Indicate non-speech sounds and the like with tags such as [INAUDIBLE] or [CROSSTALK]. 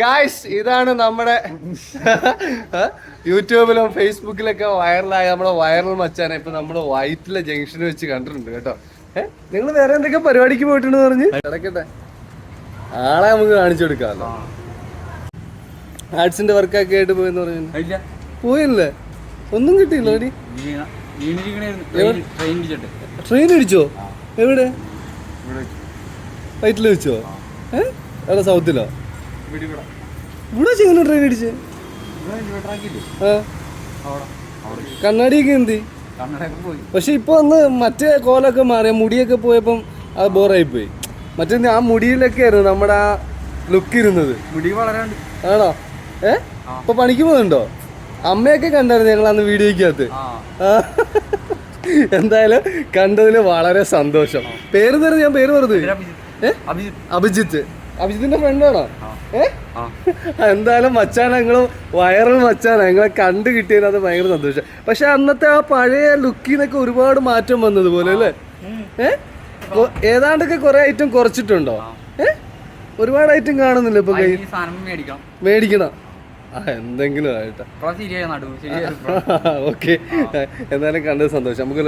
Guys ഇതാണ് നമ്മുടെ യൂട്യൂബിലും ഫേസ്ബുക്കിലൊക്കെ വൈറലായ നമ്മുടെ വൈറൽ മച്ചാനെ ഇപ്പൊ നമ്മുടെ വൈറ്റിലെ ജംഗ്ഷൻ വെച്ച് കണ്ടിട്ടുണ്ട് കേട്ടോ. ഏഹ് നിങ്ങൾ വേറെ എന്തൊക്കെ പരിപാടിക്ക് പോയിട്ടുണ്ട് പറഞ്ഞ്? കിടക്കട്ടെ ആളെ നമുക്ക് കാണിച്ചു കൊടുക്കാമല്ലോ. ആർട്സിന്റെ വർക്കൊക്കെ ആയിട്ട് പോയെന്ന് പറഞ്ഞു പോയല്ലേ? ഒന്നും കിട്ടിയില്ല ട്രെയിൻ ഇടിച്ചോ എവിടെ? വൈറ്റിൽ വെച്ചോ. ഏഹ് അവിടെ സൗത്തിലോ? ഇവിടെ ചെയ്യുന്നു ട്രെയിൻ അടിച്ച്? കണ്ണാടിയൊക്കെ എന്ത്? പക്ഷെ ഇപ്പൊ അന്ന് മറ്റേ കോലൊക്കെ മാറിയ മുടിയൊക്കെ പോയപ്പം അത് ബോറായി പോയി മറ്റേ ആ മുടിയിലൊക്കെ ആയിരുന്നു നമ്മുടെ ആ ലുക്ക് ഇരുന്നത്. മുടി വളരാണ്ട്. ആണോ? ഏ? ഇപ്പൊ പണിക്ക് പോകുന്നുണ്ടോ? അമ്മയൊക്കെ കണ്ടായിരുന്നു ഞങ്ങൾ അന്ന് ആ. എന്തായാലും കണ്ടതിൽ വളരെ സന്തോഷം. പേര് തരുന്നത് ഞാൻ പേര് പറഞ്ഞു. ഏ? അഭിജിത്ത്. അഭിജിത്തിന്റെ ഫ്രണ്ടാണോ എന്തായാലും മച്ചാൻ ഞങ്ങൾ വൈറൽ മച്ചാൻ ഞങ്ങളെ കണ്ടു കിട്ടിയതിന് അത് ഭയങ്കര സന്തോഷം. പക്ഷെ അന്നത്തെ ആ പഴയ ലുക്കിനൊക്കെ ഒരുപാട് മാറ്റം വന്നതുപോലെ അല്ലേ? ഏഹ് ഏതാണ്ടൊക്കെ കുറെ ഐറ്റം കുറച്ചിട്ടുണ്ടോ? ഏഹ് ഒരുപാട് ഐറ്റം കാണുന്നില്ല ഇപ്പൊ കൈ മേടിക്കണം? എന്തെങ്കിലും ആയിട്ട്. [LAUGHS] ഓക്കെ. എന്തായാലും കണ്ടത് സന്തോഷം. നമുക്ക്